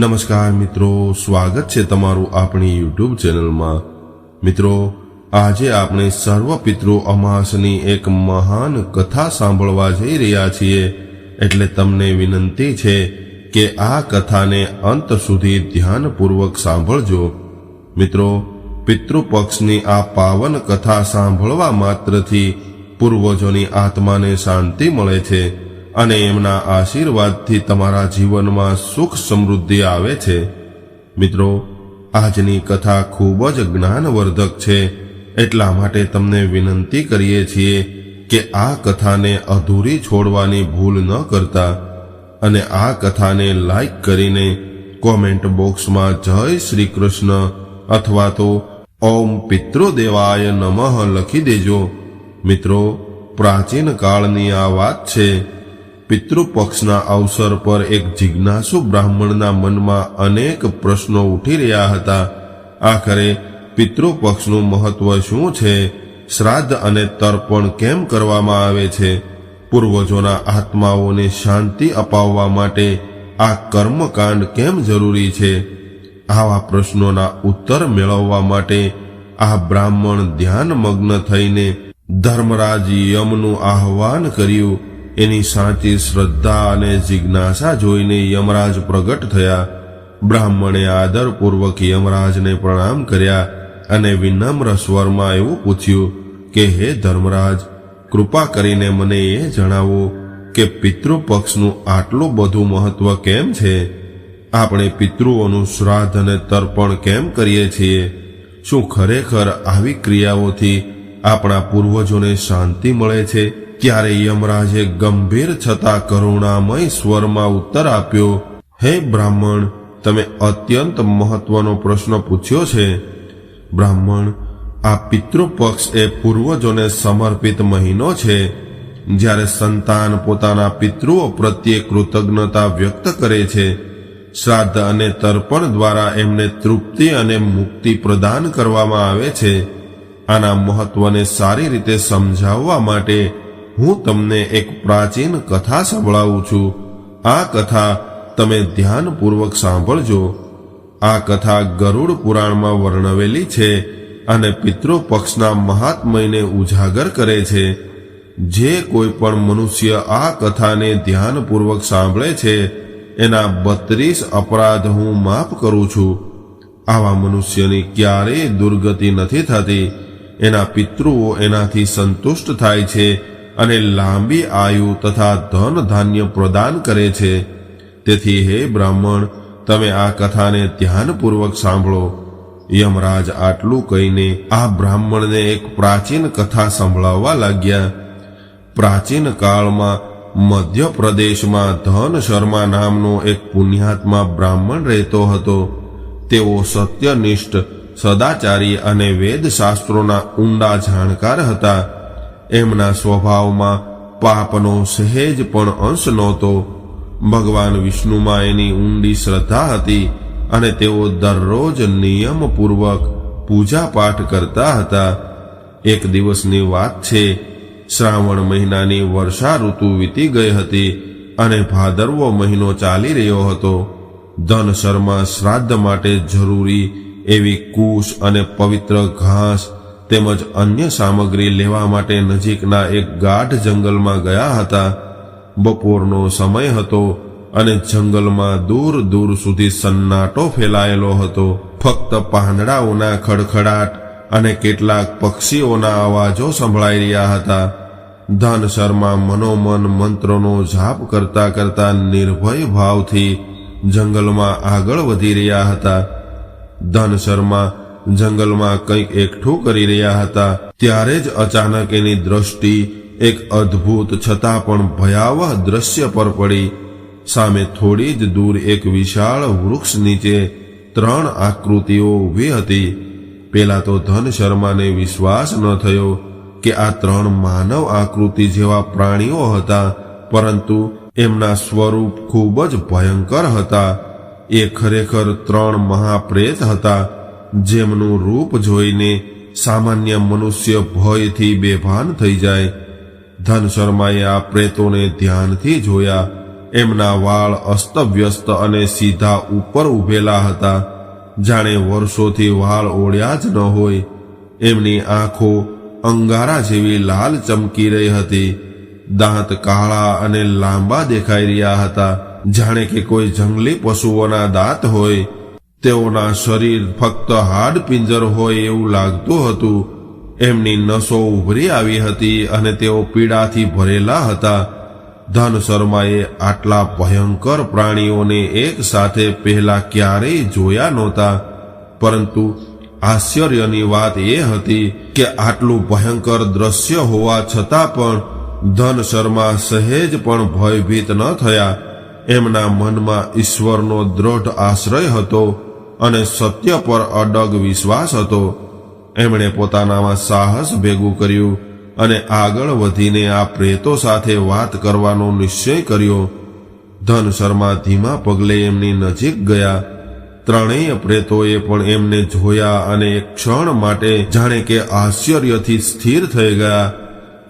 નમસ્કાર મિત્રો, સ્વાગત છે તમારું આપણી યુટ્યુબ ચેનલમાં. મિત્રો, આજે આપણે સર્વ પિતૃ અમાસની એક મહાન કથા સાંભળવા જઈ રહ્યા છીએ, એટલે તમને વિનંતી છે કે આ કથાને અંત સુધી ધ્યાનપૂર્વક સાંભળજો. મિત્રો, પિતૃપક્ષની આ પાવન કથા સાંભળવા માત્રથી પૂર્વજોની આત્માને શાંતિ મળે છે. અને એમના આશીર્વાદથી તમારા જીવનમાં સુખ સમૃદ્ધિ આવે છે. મિત્રો, આજની કથા ખૂબ જ જ્ઞાનવર્ધક છે. એટલા માટે તમને વિનંતી કરીએ છીએ કે આ કથાને અધૂરી છોડવાની ભૂલ ન કરતા અને આ કથાને લાઈક કરીને કોમેન્ટ બોક્સમાં જય શ્રી કૃષ્ણ અથવા તો ઓમ પિતૃદેવાય નમઃ લખી દેજો. મિત્રો, પ્રાચીન કાળની આ વાત છે. પિતૃપક્ષના અવસર પર એક જિજ્ઞાસુ બ્રાહ્મણના મનમાં અનેક પ્રશ્નો ઉઠી રહ્યા હતા. આખરે પિતૃપક્ષનું મહત્વ શું છે? શ્રાદ્ધ અને તર્પણ કેમ કરવામાં આવે છે? પૂર્વજોના આત્માઓને શાંતિ અપાવવા માટે આ કર્મકાંડ કેમ જરૂરી છે? આવા પ્રશ્નોના ઉત્તર મેળવવા માટે આ બ્રાહ્મણ ધ્યાનમગ્ન થઈને ધર્મરાજ યમનું આહ્વાન કર્યું. એની સાચી શ્રદ્ધા અને જિજ્ઞાસા જોઈને યમરાજ પ્રગટ થયા. બ્રાહ્મણે આદરપૂર્વક યમરાજને પ્રણામ કર્યા અને વિનમ્ર સ્વરમાં એવું પૂછ્યું કે, હે ધર્મરાજ, કૃપા કરીને મને એ જણાવો કે પિતૃપક્ષનું આટલું બધું મહત્વ કેમ છે? આપણે પિતૃઓનું શ્રાદ્ધ અને તર્પણ કેમ કરીએ છીએ? શું ખરેખર આવી ક્રિયાઓથી આપણા પૂર્વજોને શાંતિ મળે છે? ત્યારે યમરાજે ગંભીર છતાં કરુણામય સ્વરમાં ઉત્તર આપ્યો, હે બ્રાહ્મણ, તમે અત્યંત મહત્વનો પ્રશ્ન પૂછ્યો છે. બ્રાહ્મણ, આ પિતૃપક્ષ એ પૂર્વજોને સમર્પિત મહિનો છે. જ્યારે સંતાન પોતાના પિતૃઓ પ્રત્યે કૃતજ્ઞતા વ્યક્ત કરે છે, શ્રાદ્ધ અને તર્પણ દ્વારા એમને તૃપ્તિ અને મુક્તિ પ્રદાન કરવામાં આવે છે. આના મહત્વને સારી રીતે સમજાવવા માટે હું તમને એક પ્રાચીન કથા સંભળાવું છું. આ કથા તમે ધ્યાનપૂર્વક સાંભળજો. આ કથા ગરુડ પુરાણમાં વર્ણવેલી છે અને પિતૃ પક્ષના મહાત્મયને ઉજાગર કરે છે. જે કોઈ પણ મનુષ્ય આ કથાને ધ્યાનપૂર્વક સાંભળે છે, એના બત્રીસ અપરાધ હું માફ કરું છું. આવા મનુષ્યની ક્યારેય દુર્ગતિ નથી થતી. એના પિતૃઓ એનાથી સંતુષ્ટ થાય છે અને લાંબી આયુ તથા ધન ધાન્ય પ્રદાન કરે છે. તેથી હે બ્રાહ્મણ, તમે આ કથાને ધ્યાનપૂર્વક સાંભળો. યમરાજ આટલું કહીને આ બ્રાહ્મણને એક પ્રાચીન કથા સંભળાવવા લાગ્યા. પ્રાચીન કાળમાં મધ્ય પ્રદેશમાં ધન શર્મા નામનો એક પુણ્યાત્મા બ્રાહ્મણ રહેતો હતો. તેઓ સત્યનિષ્ઠ, સદાચારી અને વેદશાસ્ત્રોના ઊંડા જાણકાર હતા. એમના સ્વભાવમાં પાપનો સહેજ પણ અંશ નહોતો. ભગવાન વિષ્ણુમાં એની ઊંડી શ્રદ્ધા હતી અને તેઓ દરરોજ નિયમપૂર્વક પૂજા પાઠ કરતા હતા. એક દિવસની વાત છે, શ્રાવણ મહિનાની વર્ષા ઋતુ વીતી ગઈ હતી અને ભાદરવો મહિનો ચાલી રહ્યો હતો. ધન શર્મા શ્રાદ્ધ માટે જરૂરી એવી કુશ અને પવિત્ર ઘાસ તેમજ અન્ય સામગ્રી લેવા માટે નજીકના એક ગાઢ જંગલમાં ગયા હતા. બપોરનો સમય હતો અને જંગલમાં દૂર દૂર સુધી સન્નાટો ફેલાયેલો હતો. ફક્ત પાંદડાઓના ખડખડાટ અને કેટલાક પક્ષીઓના અવાજો સંભળાઈ રહ્યા હતા. ધન શર્મા મનોમન મંત્રોનો જાપ કરતા કરતા નિર્ભય ભાવથી જંગલમાં આગળ વધી રહ્યા હતા. ધન શર્મા જંગલમાં કંઈક એકઠું કરી રહ્યા હતા. ત્યારે જ અચાનક એની દ્રષ્ટિ એક અદ્ભુત છતાં પણ ભયાવહ દ્રશ્ય પર પડી. સામે થોડી જ દૂર એક વિશાળ વૃક્ષ નીચે ત્રણ આકૃતિઓ ઊભી હતી. પેલા તો ધન શર્માને વિશ્વાસ ન થયો કે આ ત્રણ માનવ આકૃતિ જેવા પ્રાણીઓ હતા, પરંતુ એમના સ્વરૂપ ખૂબ જ ભયંકર હતા. એ ખરેખર ત્રણ મહાપ્રેત હતા. જેમનું રૂપ જોઈને સામાન્ય મનુષ્ય ભયથી બેભાન થઈ જાય. ધન શર્માએ આ પ્રેતોને ધ્યાનથી જોયા. એમના વાળ અસ્તવ્યસ્ત અને સીધા ઉપર ઉભેલા હતા. જાણે વર્ષોથી વાળ ઓળ્યા જ ન હોય. એમની આંખો અંગારા જેવી લાલ ચમકી રહી હતી. દાંત કાળા અને લાંબા દેખાઈ રહ્યા હતા. જાણે કે કોઈ જંગલી પશુઓના દાંત હોય. તેઓના શરીર ફક્ત હાડ પિંજર હોય એવું લાગતું હતું. એમની નસો ઉભરી આવી હતી અને તેઓ પીડાથી ભરેલા હતા. ધન શર્માએ આટલા ભયંકર પ્રાણીઓને એક સાથે પહેલા ક્યારેય જોયા નહોતા. પરંતુ આશ્ચર્યની વાત એ હતી કે આટલું ભયંકર દ્રશ્ય હોવા છતાં પણ ધન શર્મા સહેજ પણ ભયભીત ન થયા. એમના મનમાં ઈશ્વરનો દ્રઢ આશ્રય હતો. અને સત્ય પર અડગ વિશ્વાસ હતો. એમણે પોતાનામાં સાહસ ભેગું કર્યું અને આગળ વધીને આ પ્રેતો સાથે વાત કરવાનો નિશ્ચય કર્યો. ધન શર્મા ધીમા પગલે એમની નજીક ગયા. ત્રણેય પ્રેતોએ પણ એમને જોયા અને એક ક્ષણ માટે જાણે કે આશ્ચર્યથી સ્થિર થઈ ગયા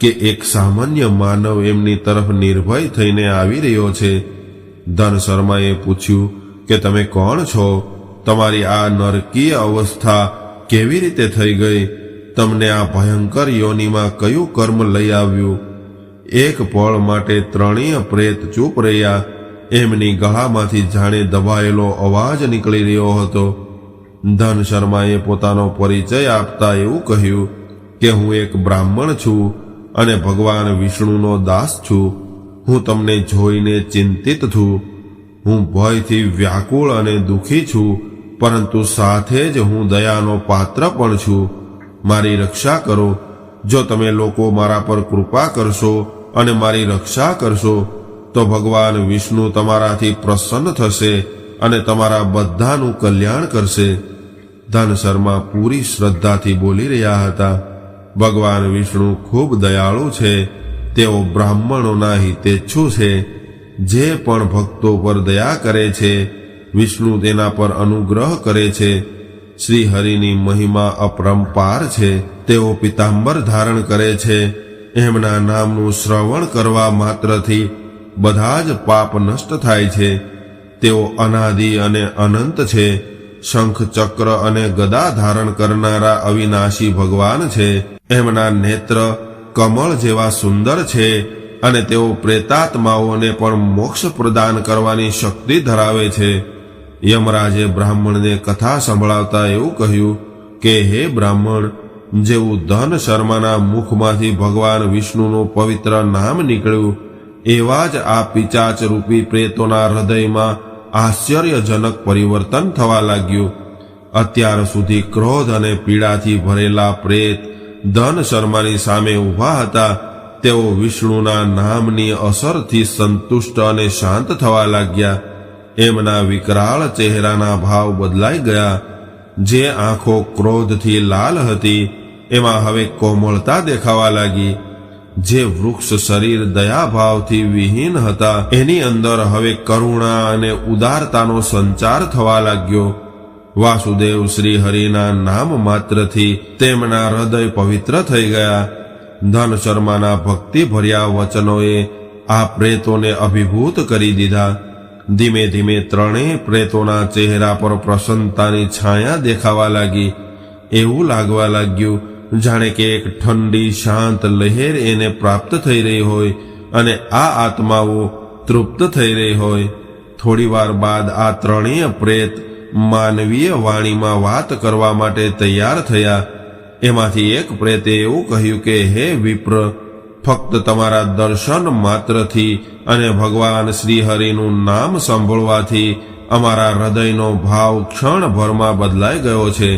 કે એક સામાન્ય માનવ એમની તરફ નિર્ભય થઈને આવી રહ્યો છે. ધન શર્માએ પૂછ્યું કે તમે કોણ છો? તમારી આ નરકીય અવસ્થા કેવી રીતે થઈ ગઈ? તમને આ ભયંકર યોનિમાં કયું કર્મ લઈ આવ્યું? એક પળ માટે ત્રણેય પ્રેત ચૂપ રહ્યા, એમની ગળામાંથી જાણે દબાયેલો અવાજ નીકળી રહ્યો હતો. ધન શર્માએ પોતાનો પરિચય આપતા એવું કહ્યું કે હું એક બ્રાહ્મણ છું અને ભગવાન વિષ્ણુનો દાસ છું. હું તમને જોઈને ચિંતિત છું. હું ભયથી વ્યાકુળ અને દુઃખી છું. પરંતુ સાથે જ હું દયાનો પાત્ર પણ છું. મારી રક્ષા કરો. જો તમે લોકો મારા પર કૃપા કરશો અને મારી રક્ષા કરશો, તો ભગવાન વિષ્ણુ તમારાથી પ્રસન્ન થશે અને તમારા બધાનું કલ્યાણ કરશે. ધન શર્મા પૂરી શ્રદ્ધાથી બોલી રહ્યા હતા. ભગવાન વિષ્ણુ ખૂબ દયાળુ છે. તેઓ બ્રાહ્મણોના હિતેચ્છુ છે. જે પણ ભક્તો પર દયા કરે છે વિષ્ણુ તેના પર અનુગ્રહ કરે છે. શ્રી હરિની મહિમા અપરંપાર છે. તેઓ પિતાંબર ધારણ કરે છે. એમના નામનું શ્રવણ કરવા માત્રથી બધા જ પાપ નષ્ટ થાય છે. તેઓ અનાદિ અને અનંત છે. શંખ ચક્ર અને ગદા ધારણ કરનારા અવિનાશી ભગવાન છે. એમના નેત્ર કમળ જેવા સુંદર છે અને તેઓ પ્રેતાત્માઓને પણ મોક્ષ પ્રદાન કરવાની શક્તિ ધરાવે છે. યમરાજે બ્રાહ્મણને કથા સંભળાવતા એવું કહ્યું કે, હે બ્રાહ્મણ, જેવું ધન શર્માના મુખમાંથી ભગવાન વિષ્ણુનું પવિત્ર નામ નીકળ્યું, એવા જ આ પિચાચ રૂપી પ્રેતોના હૃદયમાં આશ્ચર્યજનક પરિવર્તન થવા લાગ્યું. અત્યાર સુધી ક્રોધ અને પીડાથી ભરેલા પ્રેત ધન શર્માની સામે ઊભા હતા. તેઓ વિષ્ણુના નામની અસરથી સંતુષ્ટ અને શાંત થવા લાગ્યા. એમના વિકરાળ ચહેરાના ભાવ બદલાઈ ગયા. જે આંખો ક્રોધથી લાલ હતી, એમાં હવે કોમળતા દેખાવા લાગી. જે વૃક્ષ શરીર દયાભાવથી વિહીન હતા, એની અંદર હવે કરુણા અને ઉદારતાનો સંચાર થવા લાગ્યો. વાસુદેવ શ્રી હરિના નામ માત્રથી તેમના હૃદય પવિત્ર થઈ ગયા. ધન શર્માના ભક્તિ ભર્યા વચનોએ આ પ્રેતોને અભિભૂત કરી દીધા. ધીમે ધીમે ત્રણેય પ્રેતોના ચહેરા પર પ્રસન્નતાની છાયા દેખાવા લાગી. એવું લાગવા લાગ્યું, જાણે કે એક ઠંડી, શાંત લહેર એને પ્રાપ્ત થઈ રહી હોય અને આ આત્માઓ તૃપ્ત થઈ રહી હોય. થોડી વાર બાદ આ ત્રણેય પ્રેત માનવીય વાણીમાં વાત કરવા માટે તૈયાર થયા. એમાંથી એક પ્રેતે એવું કહ્યું કે, હે વિપ્ર ફક્ત તમારા દર્શન માત્રથી અને ભગવાન શ્રીહરિનું નામ સાંભળવાથી અમારા હૃદયનો ભાવ ક્ષણભરમાં બદલાઈ ગયો છે.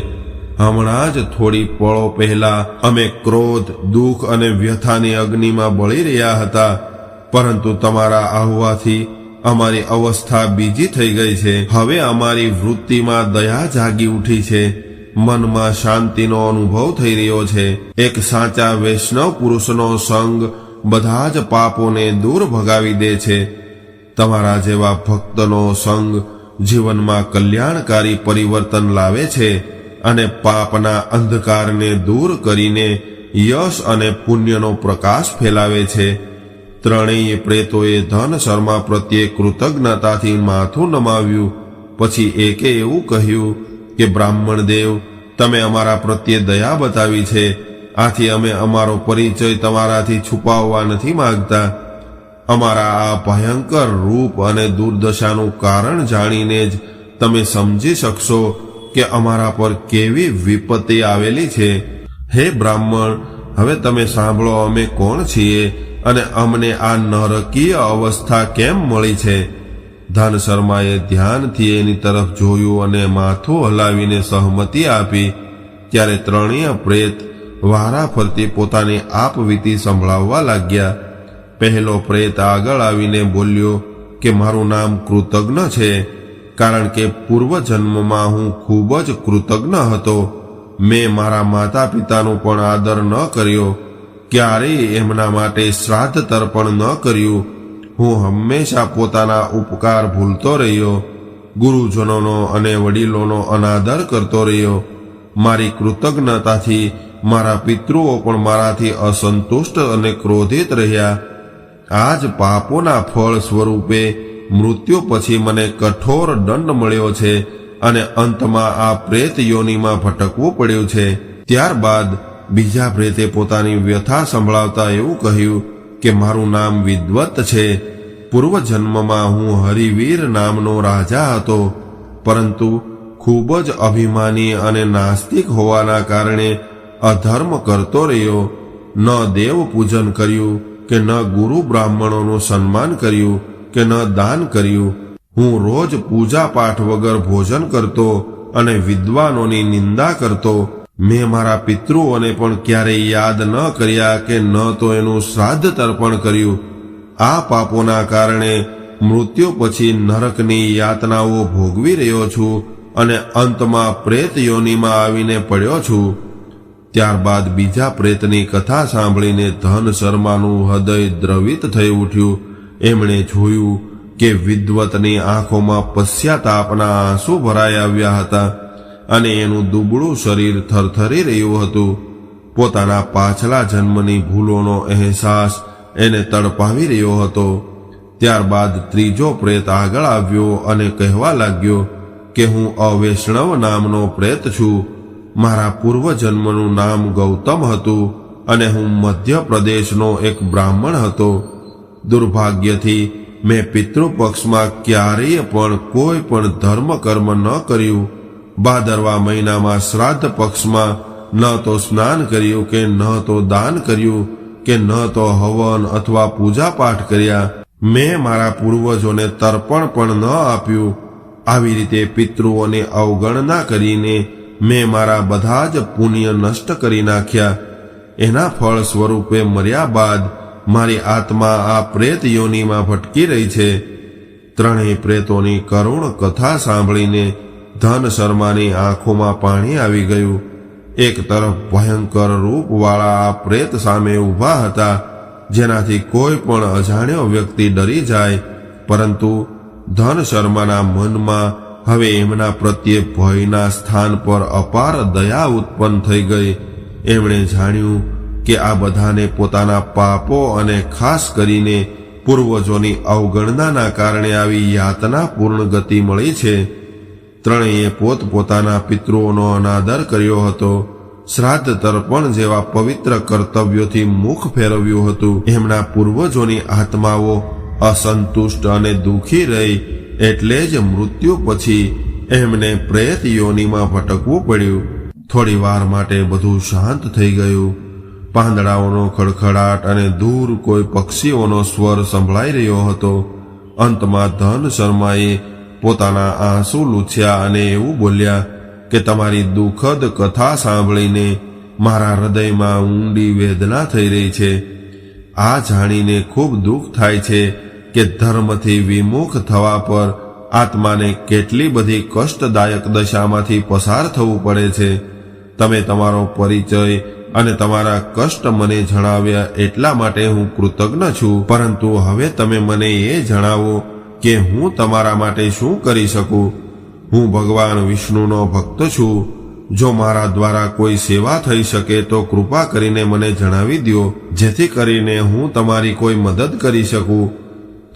હમણાં જ થોડી પળો પહેલા અમે ક્રોધ, દુઃખ અને વ્યથાની અગ્નિમાં બળી રહ્યા હતા. પરંતુ તમારા આવવાથી અમારી અવસ્થા બીજી થઈ ગઈ છે. હવે અમારી વૃત્તિમાં દયા જાગી ઉઠી છે. મનમાં શાંતિનો અનુભવ થઈ રહ્યો છે. એક સાચા વૈષ્ણવ પુરુષનો સંગ બધા જ પાપોને દૂર ભગાવી દે છે. તમારા જેવા ભક્તનો સંગ જીવનમાં કલ્યાણકારી પરિવર્તન લાવે છે અને પાપના અંધકારને દૂર કરીને યશ અને પુણ્યનો પ્રકાશ ફેલાવે છે. ત્રણેય પ્રેતોએ ધન શર્મા પ્રત્યે કૃતજ્ઞતાથી માથું નમાવ્યું, પછી એકે એવું કહ્યું કે બ્રાહ્મણ દેવ, તમે અમારા પ્રત્યે દયા બતાવી છે. આથી અમે અમારો પરિચય તમારાથી છુપાવવા નથી માંગતા. અમારા આ ભયંકર રૂપ અને દુર્દશાનું કારણ જાણીને જ તમે સમજી શકશો કે અમારા પર કેવી વિપત્તિ આવેલી છે. હે બ્રાહ્મણ, હવે તમે સાંભળો અમે કોણ છીએ અને અમને આ નરકીય અવસ્થા કેમ મળી છે? ધન શર્માએ ધ્યાનથી એની તરફ જોયું અને માથું હલાવીને સહમતિ આપી. ત્યારે ત્રણેય પ્રેત વારા ફરતી પોતાની આપવીતી સંભળાવવા લાગ્યા. પહેલો પ્રેત આગળ આવીને બોલ્યો કે, મારું નામ કૃતજ્ઞ છે, કારણ કે પૂર્વજન્મમાં હું ખૂબ જ કૃતજ્ઞ હતો. મેં મારા માતા પિતાનો પણ આદર ન કર્યો. ક્યારેય એમના માટે શ્રાદ્ધ તર્પણ ન કર્યું. હું હંમેશા પોતાના ઉપકાર ભૂલતો રહ્યો, ગુરુજનોનો અને વડીલોનો અનાદર કરતો રહ્યો. મારી કૃતજ્ઞતાથી મારા પિતૃઓ પણ મારાથી અસંતુષ્ટ અને ક્રોધિત રહ્યા. આ જ પાપોના ફળ સ્વરૂપે મૃત્યુ પછી મને કઠોર દંડ મળ્યો છે અને અંતમાં આ પ્રેત યોનિમાં ભટકવું પડ્યું છે. ત્યારબાદ બીજા પ્રેતે પોતાની વ્યથા સંભળાવતા એવું કહ્યું કે મારું નામ વિદ્વત છે. પૂર્વજન્મમાં હું હરિવીર નામનો રાજા હતો. પરંતુ ખૂબ જ અભિમાની અને નાસ્તિક હોવાના કારણે અધર્મ કરતો રહ્યો. ન દેવ પૂજન કર્યું કે ન ગુરુ બ્રાહ્મણોનું સન્માન કર્યું કે ન દાન કર્યું. હું રોજ પૂજા પાઠ વગર ભોજન કરતો અને વિદ્વાનોની નિંદા કરતો. મેં મારા પિતૃઓને પણ ક્યારેય યાદ ન કર્યા કે ન તો એનું શ્રાદ્ધ તર્પણ કર્યું. આ પાપોના કારણે મૃત્યુ પછી નરકની યાતનાઓ ભોગવી રહ્યો છું અને અંતમાં પ્રેત યોનિમાં આવીને પડ્યો છું. ત્યારબાદ બીજા પ્રેતની કથા સાંભળીને ધન શર્માનું હૃદય દ્રવિત થઈ ઉઠ્યું. એમણે જોયું કે વિદ્વતની આંખોમાં પશ્ચાતાપના આંસુ ભરાઈ આવ્યા હતા. અને એનું દુબળું શરીર થરથરી રહ્યું હતું. પોતાના પાછલા જન્મની ભૂલોનો અહેસાસ એને તડપાવી રહ્યો હતો. ત્યારબાદ ત્રીજો પ્રેત આગળ આવ્યો અને કહેવા લાગ્યો કે હું અવૈષ્ણવ નામનો પ્રેત છું. મારા પૂર્વજન્મનું નામ ગૌતમ હતું અને હું મધ્ય પ્રદેશનો એક બ્રાહ્મણ હતો. દુર્ભાગ્યથી મેં પિતૃપક્ષમાં ક્યારેય પણ કોઈ પણ ધર્મ કર્મ ન કર્યું. ભાદરવા મહિનામાં શ્રાદ્ધ પક્ષમાં ન તો સ્નાન કર્યું કે ન તો દાન કર્યું કે ન તો હવન અથવા પૂજા પાઠ કર્યા. મેં મારા પૂર્વજોને તર્પણ પણ ન આપ્યું. આવી રીતે પિતૃઓને અવગણના કરીને મેં મારા બધા જ પુણ્ય નષ્ટ કરી નાખ્યા. એના ફળ સ્વરૂપે મર્યા બાદ મારી આત્મા આ પ્રેત યોનિમાં ભટકી રહી છે. ત્રણેય પ્રેતોની કરુણ કથા સાંભળીને ધન શર્માની આંખોમાં પાણી આવી ગયું. એક તરફ ભયંકર રૂપવાળા આ પ્રેત સામે ઊભા હતા, જેનાથી કોઈ પણ અજાણ્યો વ્યક્તિ ડરી જાય, પરંતુ ધન શર્માના મનમાં હવે એમના પ્રત્યે ભયના સ્થાન પર અપાર દયા ઉત્પન્ન થઈ ગઈ. એમણે જાણ્યું કે આ બધાને પોતાના પાપો અને ખાસ કરીને પૂર્વજોની અવગણનાના કારણે આવી યાતના પૂર્ણ ગતિ મળી છે. ત્રણેય પોતપોતાના પિતૃઓનો અનાદર કર્યો હતો. શ્રાદ્ધ તર્પણ જેવા પવિત્ર કર્તવ્યોથી મુખ ફેરવ્યું હતું. એમના પૂર્વજોની આત્માઓ અસંતુષ્ટ અને દુઃખી રહી એટલે જ મૃત્યુ પછી એમને પ્રેત યોનિમાં ભટકવું પડ્યું. થોડી વાર માટે બધું શાંત થઈ ગયું. પાંદડાઓનો ખડખડાટ અને દૂર કોઈ પક્ષીઓનો સ્વર સંભળાઈ રહ્યો હતો. અંતમાં ધન શર્માએ પોતાના આંસુ લૂછ્યા અને એવું બોલ્યા કે તમારી દુઃખદ કથા સાંભળીને મારા હૃદયમાં ઊંડી વેદના થઈ રહી છે. આ જાણીને ખૂબ દુઃખ થાય છે કે ધર્મથી વિમુખ થવા પર આત્માને કેટલી બધી કષ્ટદાયક દશામાંથી પસાર થવું પડે છે. તમે તમારો પરિચય અને તમારા કષ્ટ મને જણાવ્યા એટલા માટે હું કૃતજ્ઞ છું. પરંતુ હવે તમે મને એ જણાવો કે હું તમારા માટે શું કરી શકું? હું ભગવાન વિષ્ણુનો ભક્ત છું. જો મારા દ્વારા કોઈ સેવા થઈ શકે તો કૃપા કરીને મને જણાવી દો જેથી કરીને હું તમારી કોઈ મદદ કરી શકું.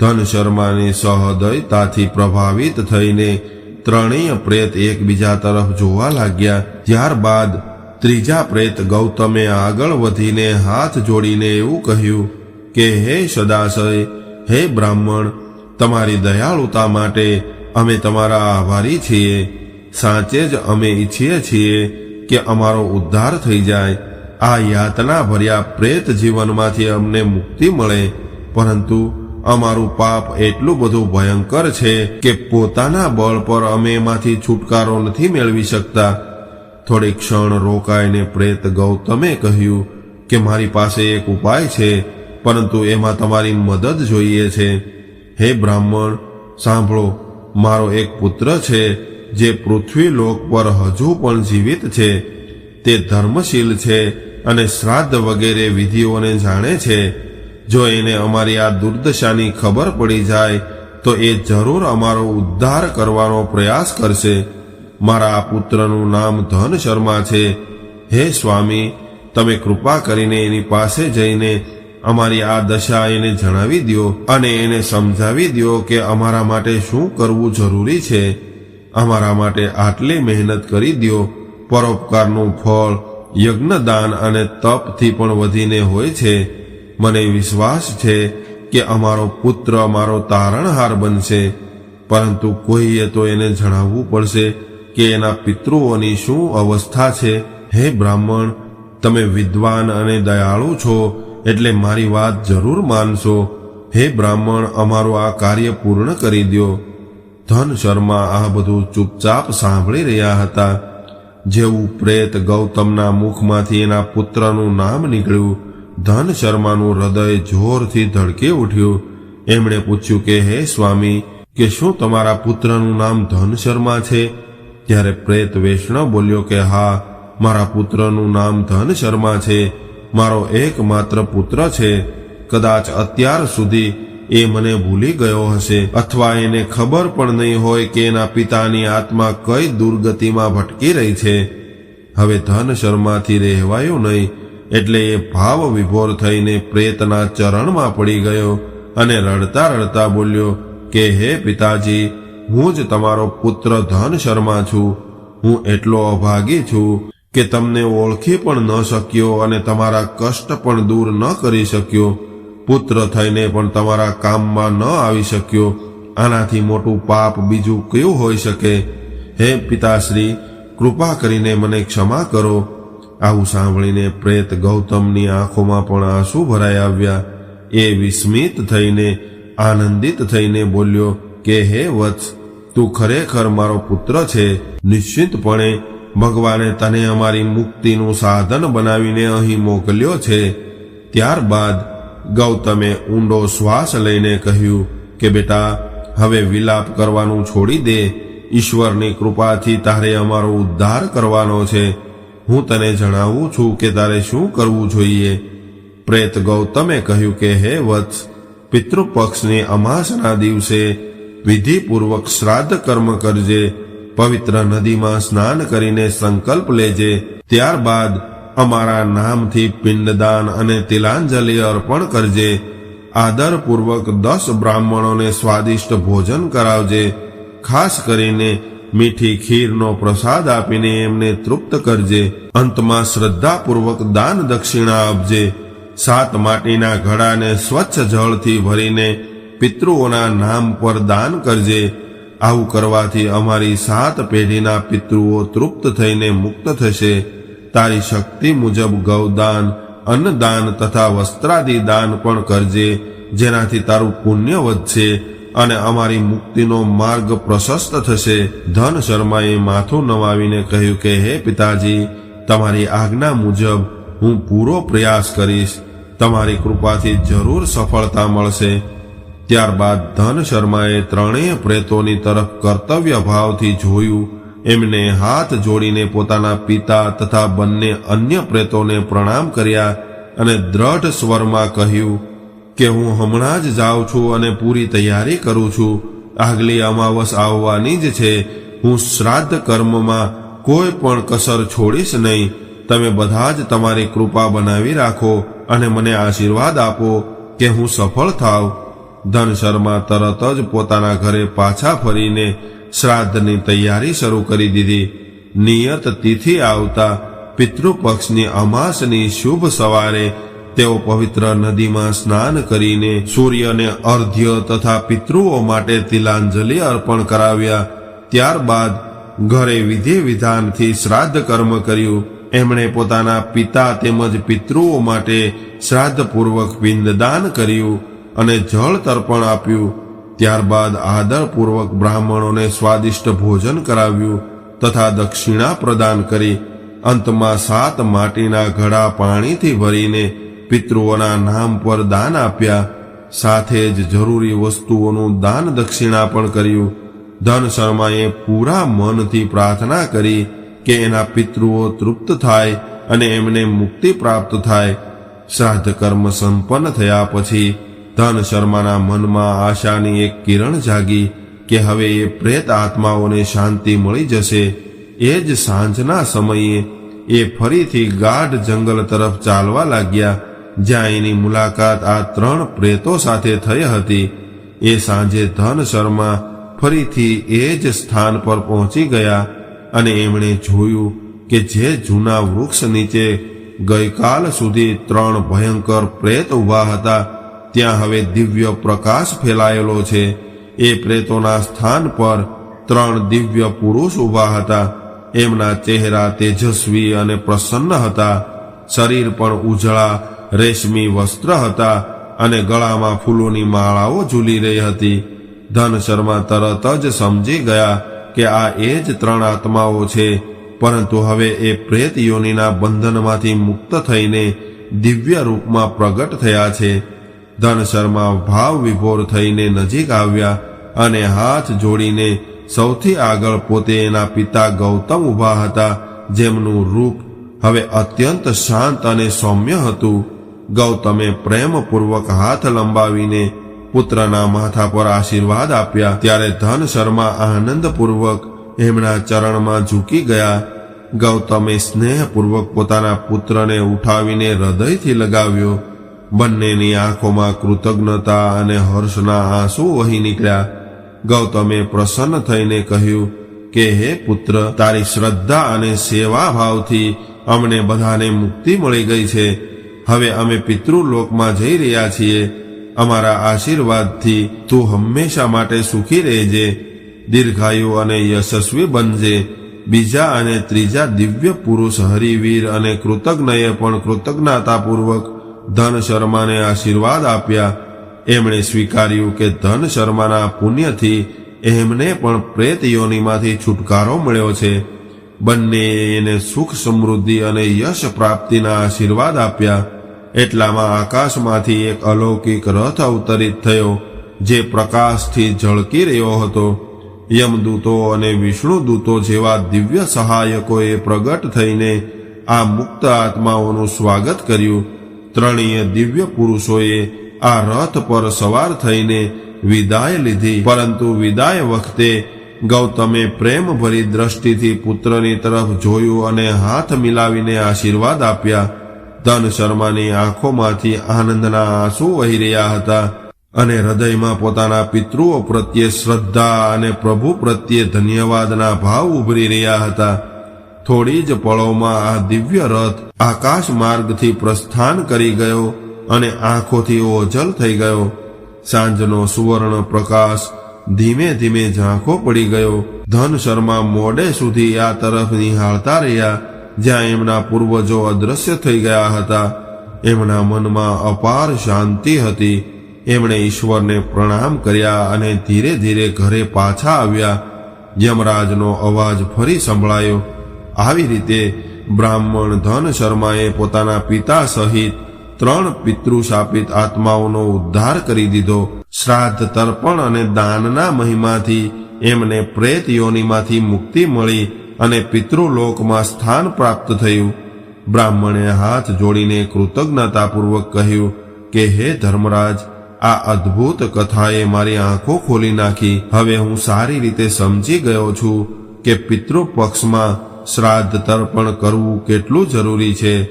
ધન શર્માની સહદયતાથી પ્રભાવિત થઈને ત્રણેય પ્રેત એકબીજા તરફ જોવા લાગ્યા. ત્યારબાદ ત્રીજા પ્રેત ગૌતમે આગળ વધીને હાથ જોડીને એવું કહ્યું કે, હે સદાશય, હે બ્રાહ્મણ તમારી દયાળુતા માટે અમે તમારા આભારી છીએ. સાચે જ અમે ઈચ્છીએ છીએ કે અમારો ઉદ્ધાર થઈ જાય. આ યાતના ભર્યા પ્રેત જીવનમાંથી અમને મુક્તિ મળે. પરંતુ અમારું પાપ એટલું બધું ભયંકર છે કે પોતાના બળ પર અમે એમાંથી છુટકારો નથી મેળવી શકતા. થોડી ક્ષણ રોકાઈને પ્રેત ગૌતમે કહ્યું કે મારી પાસે એક ઉપાય છે, પરંતુ એમાં તમારી મદદ જોઈએ છે. હે બ્રાહ્મણ, સાંભળો, મારો એક પુત્ર છે જે પૃથ્વી લોક પર હજુ પણ જીવિત છે. તે ધર્મશીલ છે અને શ્રાદ્ધ વગેરે વિધિઓને જાણે છે. જો એને અમારી આ દુર્દશાની ખબર પડી જાય, તો એ જરૂર અમારો ઉદ્ધાર કરવાનો પ્રયાસ કરશે. મારા આ પુત્રનું નામ ધન શર્મા છે. હે સ્વામી, તમે કૃપા કરીને એની પાસે જઈને અમારી આ દશા એને જણાવી દો અને એને સમજાવી દો કે અમારા માટે શું કરવું જરૂરી છે. અમારા માટે આટલી મહેનત કરી દો પરોપકારનું ફળ, યજ્ઞદાન અને તપથી પણ વધીને હોય છે. મને વિશ્વાસ છે કે અમારો પુત્ર અમારો તારણહાર બનશે. પરંતુ કોઈએ તો એને જણાવવું પડશે કે એના પિતૃઓની શું અવસ્થા છે. હે બ્રાહ્મણ, તમે વિદ્વાન અને દયાળુ છો. એટલે મારી વાત જરૂર માનશો. હે બ્રાહ્મણ, અમારું આ કાર્ય પૂર્ણ કરી દો ધન, શર્મા, આ બધું ચૂપચાપ સાંભળી રહ્યા હતા. જેવું પ્રેત ગૌતમના મુખમાંથી એના પુત્રનું નામ નીકળ્યું, ધન, શર્માનું હૃદય જોરથી ધડકે ઉઠ્યું. એમણે પૂછ્યું કે, હે સ્વામી, કે શું તમારા પુત્રનું નામ ધન, શર્મા છે? ત્યારે પ્રેત વૈષ્ણવ બોલ્યો કે, હા, મારા પુત્રનું નામ ધન, શર્મા છે. મારો એકમાત્ર પુત્ર છે. કદાચ અત્યાર સુધી એ મને ભૂલી ગયો હશે. અથવા એને ખબર પણ નહીં હોય કે એના પિતાની આત્મા કઈ દુર્ગતિમાં ભટકી રહી છે. હવે ધન શર્માથી રહેવાયું નહીં, એટલે એ ભાવ વિભોર થઈને પ્રેતના ચરણમાં પડી ગયો અને રડતા રડતા બોલ્યો, કે હે પિતાજી, હું જ તમારો પુત્ર ધન શર્મા છું. હું એટલો અભાગી છું. કે તમને ઓળખી પણ ન શક્યો અને તમારા કષ્ટ પણ દૂર ન કરી શક્યો. પુત્ર થઈને પણ તમારા કામમાં ન આવી શક્યો. આનાથી મોટું પાપ બીજું કયું હોઈ શકે? હે પિતાશ્રી, કૃપા કરીને મને ક્ષમા કરો. આવું સાંભળીને પ્રેત ગૌતમની આંખોમાં પણ આંસુ ભરાઈ આવ્યા. એ વિસ્મિત થઈને, આનંદિત થઈને બોલ્યો, કે હે વત્સ, તું ખરેખર મારો પુત્ર છે. નિશ્ચિતપણે ભગવાને તને અમારી મુક્તિનું સાધન બનાવીને અહીં મોકલ્યો છે. ત્યારબાદ ગૌતમે ઊંડો શ્વાસ લઈને કહ્યું કે, બેટા, હવે વિલાપ કરવાનું છોડી દે. ઈશ્વરની કૃપાથી તારે અમારો ઉદ્ધાર કરવાનો છે. હું તને જણાવું છું કે તારે શું કરવું જોઈએ. પ્રેત ગૌતમે કહ્યું કે, હે વત્સ, પિતૃપક્ષની અમાસના દિવસે વિધિપૂર્વક શ્રાદ્ધ કર્મ કરજે. પવિત્ર નદીમાં સ્નાન કરીને સંકલ્પ લેજે. ત્યારબાદ અમારા નામથી પિંડદાન અને તિલાંજલિ અર્પણ કરજે. આદરપૂર્વક દસ બ્રાહ્મણોને સ્વાદિષ્ટ ભોજન કરાવજે. ખાસ કરીને મીઠી ખીરનો પ્રસાદ આપીને એમને તૃપ્ત કરજે. અંતમાં શ્રદ્ધાપૂર્વક દાન દક્ષિણા આપજે. સાત માટીના ઘડાને સ્વચ્છ જળથી ભરીને પિતૃઓના નામ પર દાન કરજે. આવું કરવાથી અમારી સાત પેઢીના પિતૃઓ તૃપ્ત થઈને મુક્ત થશે. તારી શક્તિ મુજબ ગૌદાન, અન્નદાન તથા વસ્ત્રાદિ દાન પણ કરજે, જેનાથી તારું પુણ્ય વધશે અને અમારી મુક્તિનો માર્ગ પ્રશસ્ત થશે. ધન શર્માએ માથું નવાવીને કહ્યું કે, હે પિતાજી, તમારી આજ્ઞા મુજબ હું પૂરો પ્રયાસ કરીશ. તમારી કૃપાથી જરૂર સફળતા મળશે. ત્યારબાદ ધન શર્માએ ત્રણેય પ્રેતોની તરફ કર્તવ્ય ભાવથી જોયું. એમને હાથ જોડીને પોતાના પિતા તથા બંને અન્ય પ્રેતોને પ્રણામ કર્યા અને દ્રઢ સ્વરમાં કહ્યું કે હું હમણાં જ જાઉં છું અને પૂરી તૈયારી કરું છું. આગલી અમાવસ આવવાની જ છે. હું શ્રાદ્ધ કર્મમાં કોઈ પણ કસર છોડીશ નહીં. તમે બધા જ તમારી કૃપા બનાવી રાખો અને મને આશીર્વાદ આપો કે હું સફળ થાવ ધન શર્મા તરત જ પોતાના ઘરે પાછા ફરીને શ્રાદ્ધની તૈયારી શરૂ કરી દીધી. નિયત તિથિ આવતા પિતૃપક્ષની અમાસની શુભ સવારે તેઓ પવિત્ર નદીમાં સ્નાન કરીને સૂર્યને અર્ધ્ય તથા પિતૃઓ માટે તિલાંજલિ અર્પણ કરાવ્યા. ત્યારબાદ ઘરે વિધિ વિધાનથી શ્રાદ્ધ કર્મ કર્યું. એમણે પોતાના પિતા તેમજ પિતૃઓ માટે શ્રાદ્ધપૂર્વક પિંડદાન કર્યું. અને જળ તર્પણ આપ્યું. ત્યારબાદ આદરપૂર્વક બ્રાહ્મણોને સ્વાદિષ્ટ ભોજન કરાવ્યું તથા દક્ષિણા પ્રદાન કરી. અંતમાં સાત માટીના ઘડા પાણીથી ભરીને પિતૃઓના નામ પર દાન આપ્યા. સાથે જ જરૂરી વસ્તુઓનું દાન દક્ષિણા પણ કર્યું. ધન શર્માએ પૂરા મનથી પ્રાર્થના કરી કે એના પિતૃઓ તૃપ્ત થાય અને એમને મુક્તિ પ્રાપ્ત થાય. શ્રાદ્ધ કર્મ સંપન્ન થયા પછી ધન શર્માના મનમાં આશાની એક કિરણ જાગી કે હવે એ પ્રેત આત્માઓને શાંતિ મળી જશે. એ જ સાંજના સમયે એ ફરીથી ગાઢ જંગલ તરફ ચાલવા લાગ્યા, જ્યાં એની મુલાકાત આ ત્રણ પ્રેતો સાથે થઈ હતી. એ સાંજે ધન શર્મા ફરીથી એ જ સ્થાન પર પહોંચી ગયા અને એમણે જોયું કે જે જૂના વૃક્ષ નીચે ગઈકાલ સુધી ત્રણ ભયંકર પ્રેત ઊભા હતા ત્યાં હવે દિવ્ય પ્રકાશ ફેલાયેલો છે. એ પ્રેતોના સ્થાન પર ત્રણ દિવ્ય પુરુષ ઊભા હતા. એમના ચહેરા તેજસ્વી અને પ્રસન્ન હતા. શરીર પણ ઉજળા, રેશમી વસ્ત્ર હતા અને ગળામાં ફૂલોની માળાઓ ઝૂલી રહી હતી. ધન શર્મા તરત જ સમજી ગયા કે આ એ જ ત્રણ આત્માઓ છે, પરંતુ હવે એ પ્રેત યોનિના બંધનમાંથી મુક્ત થઈને દિવ્ય રૂપમાં પ્રગટ થયા છે. ધન શર્મા ભાવ વિભોર થઈને નજીક આવ્યા અને હાથ જોડીને સૌથી આગળ પોતે એના પિતા ગૌતમ ઊભા હતા, જેમનું રૂપ હવે અત્યંત શાંત અને સૌમ્ય હતું. ગૌતમે પ્રેમપૂર્વક હાથ લંબાવીને પુત્રના માથા પર આશીર્વાદ આપ્યા. ત્યારે ધન શર્મા આનંદપૂર્વક એમના ચરણમાં ઝૂકી ગયા. ગૌતમે સ્નેહપૂર્વક પોતાના પુત્રને ઉઠાવીને હૃદયથી લગાવ્યો. બંનેની આંખોમાં કૃતજ્ઞતા અને હર્ષના આંસુ વહી નીકળ્યા. ગૌતમે પ્રસન્ન થઈને કહ્યું કે, હે પુત્ર, તારી શ્રદ્ધા અને સેવા ભાવથી અમને બધાને મુક્તિ મળી ગઈ છે. હવે અમે પિતૃલોકમાં જઈ રહ્યા છીએ. અમારા આશીર્વાદથી તું હંમેશા માટે સુખી રહેજે, દીર્ઘાયુ અને યશસ્વી બનજે. બીજા અને ત્રીજા દિવ્ય પુરુષ, હરિવીર અને કૃતજ્ઞએ પણ કૃતજ્ઞતાપૂર્વક ધન શર્માને આશીર્વાદ આપ્યા. એમણે સ્વીકાર્યું કે ધન શર્માના પુણ્યથી એમને પણ પ્રેત યોનિમાંથી છુટકારો મળ્યો છે. બંને એને સુખ સમૃદ્ધિ અને યશ પ્રાપ્તિના આશીર્વાદ આપ્યા. એટલામાં આકાશમાંથી એક અલૌકિક રથ અવતરિત થયો, જે પ્રકાશથી ઝળકી રહ્યો હતો. યમદૂતો અને વિષ્ણુદૂતો જેવા દિવ્ય સહાયકોએ પ્રગટ થઈને આ મુક્ત આત્માઓનું સ્વાગત કર્યું. ત્રણેય દિવ્ય પુરુષોએ આ રથ પર સવાર થઈને વિદાય લીધી. પરંતુ વિદાય વખતે ગૌતમે પ્રેમ ભરી દ્રષ્ટિથી પુત્રની તરફ જોયું અને હાથ મિલાવીને આશીર્વાદ આપ્યા. ધન શર્માની આંખોમાંથી આનંદના આંસુ વહી રહ્યા હતા અને હૃદયમાં પોતાના પિતૃઓ પ્રત્યે શ્રદ્ધા અને પ્રભુ પ્રત્યે ધન્યવાદના ભાવ ઉભરી રહ્યા હતા. થોડી જ પળોમાં આ દિવ્ય રથ આકાશ માર્ગથી પ્રસ્થાન કરી ગયો અને આંખોથી ઓજલ થઈ ગયો. સાંજનો સુવર્ણ પ્રકાશ ધીમે ધીમે ઝાંખો પડી ગયો. ધન શર્મા મોડે સુધી આ તરફ નિહાળતા રહ્યા, જ્યાં એમના પૂર્વજો અદ્રશ્ય થઈ ગયા હતા. એમના મનમાં અપાર શાંતિ હતી. એમણે ઈશ્વરને પ્રણામ કર્યા અને ધીરે ધીરે ઘરે પાછા આવ્યા. યમરાજનો અવાજ ફરી સંભળાયો. આવી રીતે બ્રાહ્મણ ધન શર્માએ પોતાના પિતા સહિત ત્રણ પિતૃશાપિત આત્માઓનો ઉદ્ધાર કરી દીધો. શ્રાદ્ધ તર્પણ અને દાનના મહિમાથી એમને પ્રેત યોનિમાંથી મુક્તિ મળી અને પિતૃલોકમાં સ્થાન પ્રાપ્ત થયું. બ્રાહ્મણે હાથ જોડીને કૃતજ્ઞતાપૂર્વક કહ્યું કે, હે ધર્મરાજ, આ અદ્ભુત કથાએ મારી આંખો ખોલી નાખી. હવે હું સારી રીતે સમજી ગયો છું કે પિતૃપક્ષમાં શ્રાદ્ધ તર્પણ કરવું કેટલું જરૂરી છે?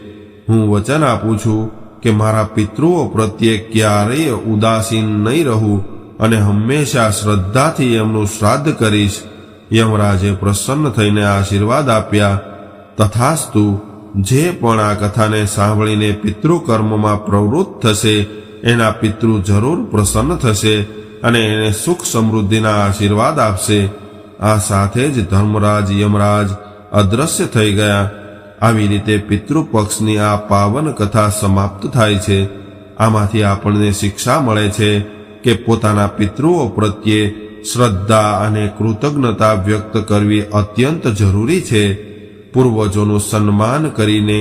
હું વચન આપું છું કે મારા પિતૃઓ પ્રત્યે ક્યારેય ઉદાસીન નહીં રહું અને હંમેશા શ્રદ્ધાથી એમનું શ્રાદ્ધ કરીશ. યમરાજે પ્રસન્ન થઈને આશીર્વાદ આપ્યા. તથાસ્તુ, જે પણ આ કથાને સાંભળીને પિતૃકર્મમાં પ્રવૃત્ત થશે, એના પિતૃ જરૂર પ્રસન્ન થશે અને એને સુખ સમૃદ્ધિના આશીર્વાદ આપશે. આ સાથે જ ધર્મરાજ યમરાજ અદ્રશ્ય થઈ ગયા. આવી રીતે પિતૃપક્ષની આ પાવન કથા સમાપ્ત થાય છે. આમાંથી આપણને શિક્ષા મળે છે કે પોતાના પિતૃઓ પ્રત્યે શ્રદ્ધા અને કૃતજ્ઞતા વ્યક્ત કરવી અત્યંત જરૂરી છે. પૂર્વજોનું સન્માન કરીને,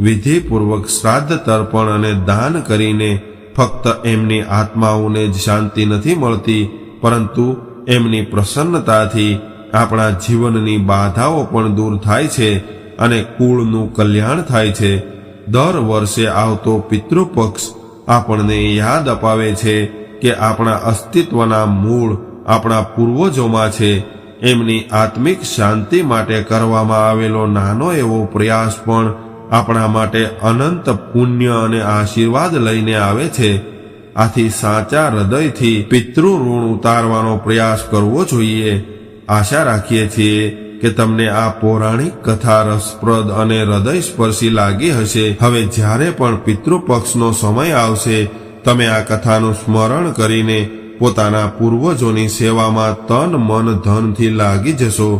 વિધિપૂર્વક શ્રાદ્ધ તર્પણ અને દાન કરીને ફક્ત એમની આત્માઓને જ શાંતિ નથી મળતી, પરંતુ એમની પ્રસન્નતાથી આપણા જીવનની બાધાઓ પણ દૂર થાય છે અને કુળનું કલ્યાણ થાય છે. દર વર્ષે આવતો પિતૃપક્ષ આપણને યાદ અપાવે છે કે આપણા અસ્તિત્વના મૂળ આપણા પૂર્વજોમાં છે. એમની આત્મિક શાંતિ માટે કરવામાં આવેલો નાનો એવો પ્રયાસ પણ આપણા માટે અનંત પુણ્ય અને આશીર્વાદ લઈને આવે છે. આથી સાચા હૃદયથી પિતૃ ઋણ ઉતારવાનો પ્રયાસ કરવો જોઈએ. આશા રાખીએ છીએ કે તમને આ પૌરાણિક કથા રસપ્રદ અને હૃદયસ્પર્શી લાગી હશે. હવે જ્યારે પણ પિતૃપક્ષનો સમય આવશે, તમે આ કથાનું સ્મરણ કરીને પોતાના પૂર્વજોની સેવામાં તન, મન, ધનથી લાગી જશો.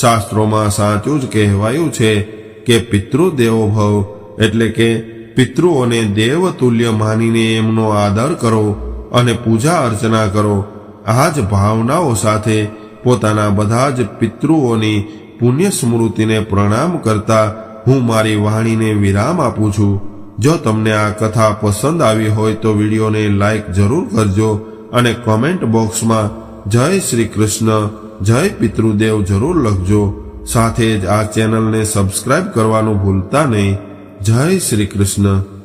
શાસ્ત્રોમાં સાચું જ કહેવાયું છે કે પિતૃદેવો ભવ, એટલે કે પિતૃઓને દેવતુલ્ય માનીને એમનો આદર કરો અને પૂજા અર્ચના કરો. આ જ ભાવનાઓ સાથે પોતાના બધા જ પિતૃઓની પુણ્ય સ્મૃતિને પ્રણામ કરતા હું મારી વાણીને વિરામ આપું છું. જો તમને આ કથા પસંદ આવી હોય તો વિડીયોને લાઈક જરૂર કરજો અને કોમેન્ટ બોક્સમાં જય શ્રી કૃષ્ણ, જય પિતૃદેવ જરૂર લખજો. સાથે જ આ ચેનલને સબસ્ક્રાઇબ કરવાનું ભૂલતા નહીં. જય શ્રી કૃષ્ણ.